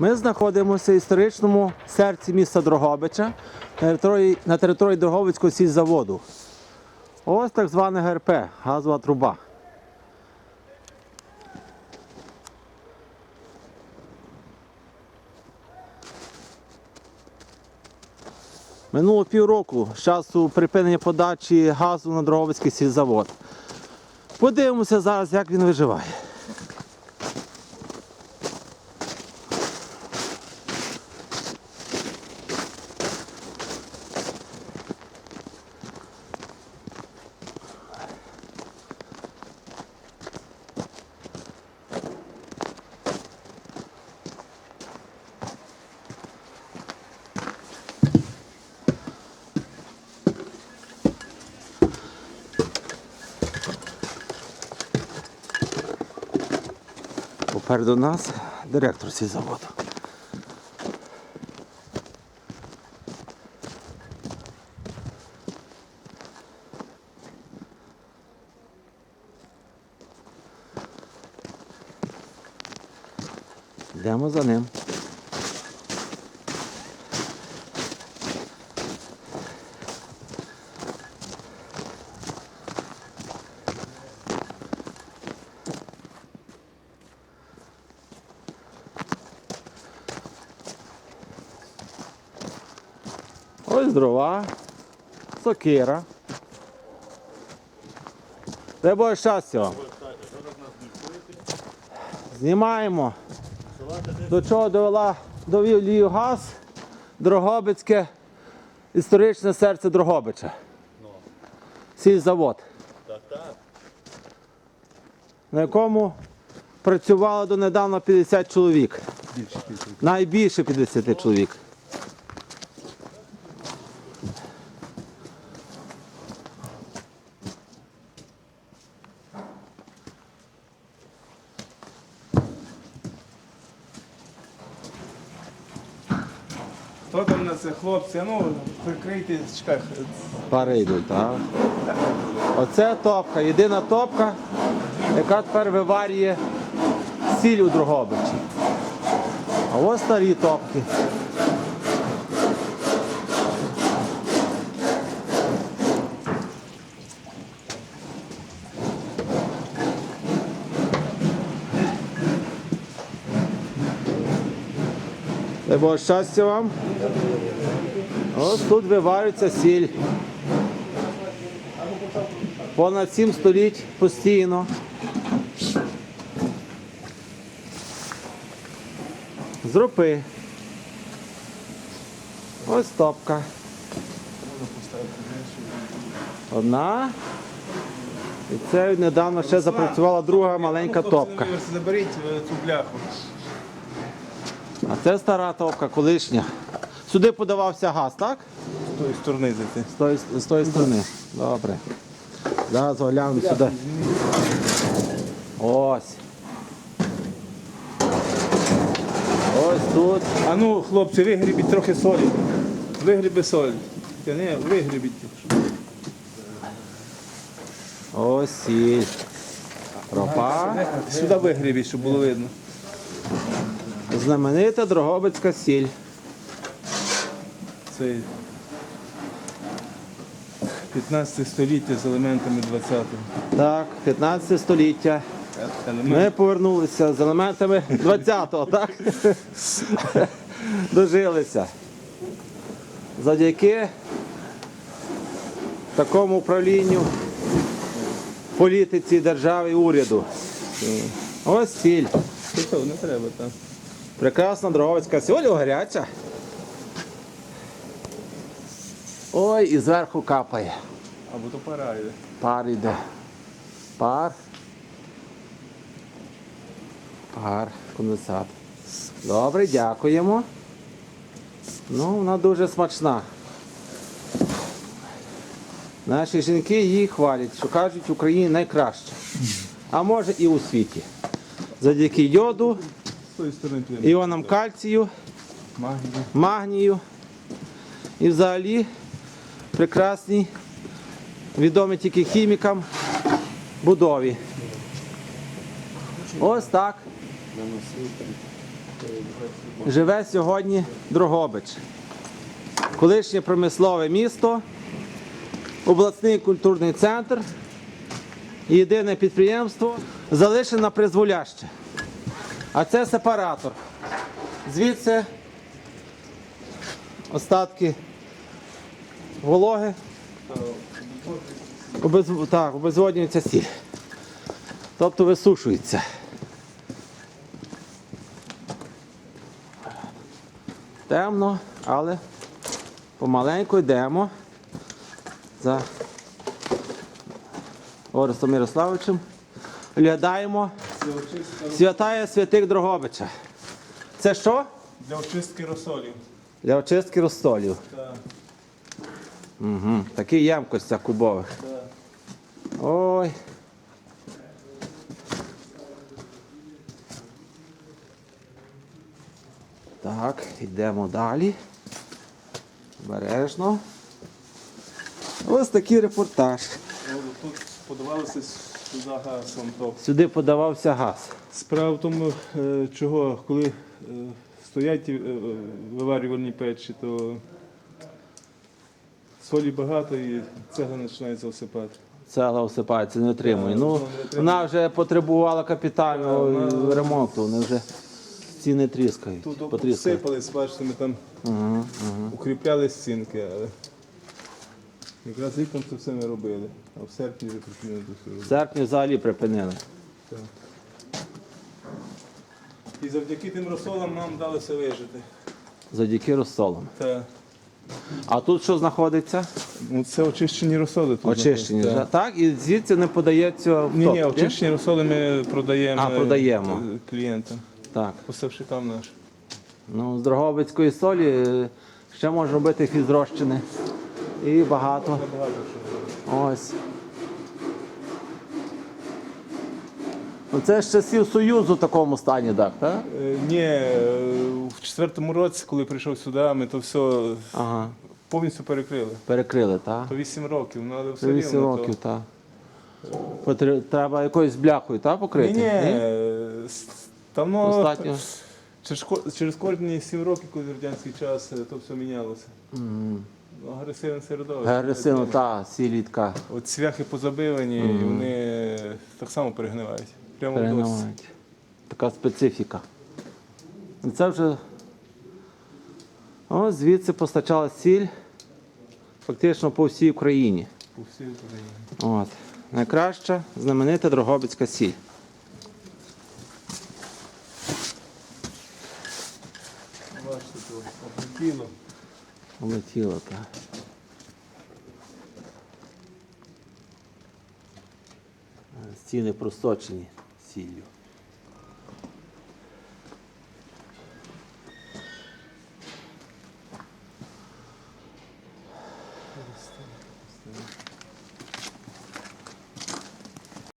Ми знаходимося в історичному серці міста Дрогобича на території, Дрогобицького сільзаводу. Ось так зване ГРП, газова труба. Минуло півроку з часу припинення подачі газу на Дрогобицький сільзавод. Подивимося зараз, як він виживає. Попереду нас директор сільзаводу. Йдемо за ним. Ось дрова, сокира. Дай Боже щастя. Знімаємо. До чого довела довів Лію газ, Дрогобицьке, історичне серце Дрогобича. Сільзавод. На якому працювало донедавна 50 чоловік. Найбільше 50 чоловік. На це хлопці? Ну, прикрийте, чекай. Пари йдуть, так? Оце топка, єдина топка, яка тепер виварює сіль у Дрогобичі. А ось старі топки. Боже щастя вам. Ось тут виварюється сіль. Понад 7 століть постійно. З ропи. Ось топка. Одна. І це недавно ще запрацювала друга маленька топка. Заберіть е, цю бляху. А це стара топка, колишня. Сюди подавався газ, так? З тої сторони зайти. З тої, з тої сторони. Добре. Зараз оглянемо сюди. Ось. Ось тут. А ну, хлопці, вигрібіть трохи солі. Вигріби солі. Та не, вигрібіть. Ось сіль. Ропа. Сюди вигрібіть, щоб було видно. Знаменита Дрогобицька сіль. Це 15 століття з елементами 20-го. Так, 15 століття. Ми повернулися з елементами 20-го, так? Дожилися. Завдяки такому управлінню політиці держави і уряду. Ось сіль. Ти не треба там. Прекрасна Дроговицька Ой, гаряча. Ой, і зверху капає. Або то пора йде. Пар йде. Пар. Пар, конденсат. Добре, дякуємо. Ну, вона дуже смачна. Наші жінки її хвалять, що кажуть, в Україні найкраще. А може і у світі. Завдяки йоду, Іонам кальцію, магнію. І взагалі прекрасні, відомі тільки хімікам будові. Ось так. живе сьогодні Дрогобич. Колишнє промислове місто, обласний культурний центр, єдине підприємство залишено призволяще. А це сепаратор. Звідси остатки вологи. Так, обезводнюється сіль. Тобто висушується. Темно, але помаленьку йдемо за Орестом Мирославовичем. Глядаємо святая святих Дрогобича. Це що? для очистки розсолів. Для очистки розстолів. Так, Угу. Такі ємкостях кубових. так. Ой. Так, йдемо далі. Обережно. Ось такий репортаж. Тут подавалося сюди гасом. то. Сюди подавався газ. Справа в тому, е, чого, коли е, стоять е, виварювальні печі, то солі багато і цегла починається осипати. Цегла осипається, не отримує. Ну, вона вже потребувала капітального вона- ремонту. Вони вже стіни тріскають. Тут потріскають. обсипались, бачите, ми там Угу, угу. укріпляли стінки, але якраз літом це все ми робили, а в серпні вже припинили це все В робити. серпні взагалі припинили. Так. І завдяки тим розсолам нам вдалося вижити. Завдяки розсолам. Так. А тут що знаходиться? Ну, це очищені розсоли тут. Очищені. знаходяться. Так, і звідси не подається в Ні, ні, топки? очищені розсоли ми продаємо, А, продаємо. е, клієнтам, Так. поставщикам нашим. Ну, з Дрогобицької солі е, ще можна робити фізрозчини. І багато. Ось. Ну, Це з часів Союзу в такому стані, так? так? Е, Ні, е, в четвертому році, коли прийшов сюди, ми то все Ага. повністю перекрили. Перекрили, так? То 8 років, ну але все Це 8 рівно. років, так. Потр- Треба якоюсь бляхою, так, покрити? ні, с- там ну, Достатньо. через, ко- через кожні 7 років, коли радянський час, е, то все мінялося. М. Агресивне середовище. Агресивно, так, сілітка. От цвяхи позабивані, і вони так само перегнивають. Прямо в досі. Така специфіка. І Це вже. Ось звідси постачала сіль фактично по всій Україні. По всій Україні. От. Найкраща знаменита Дрогобицька сіль. Бачите, то облетіло. Облетіло, так. Стіни просточені сіллю.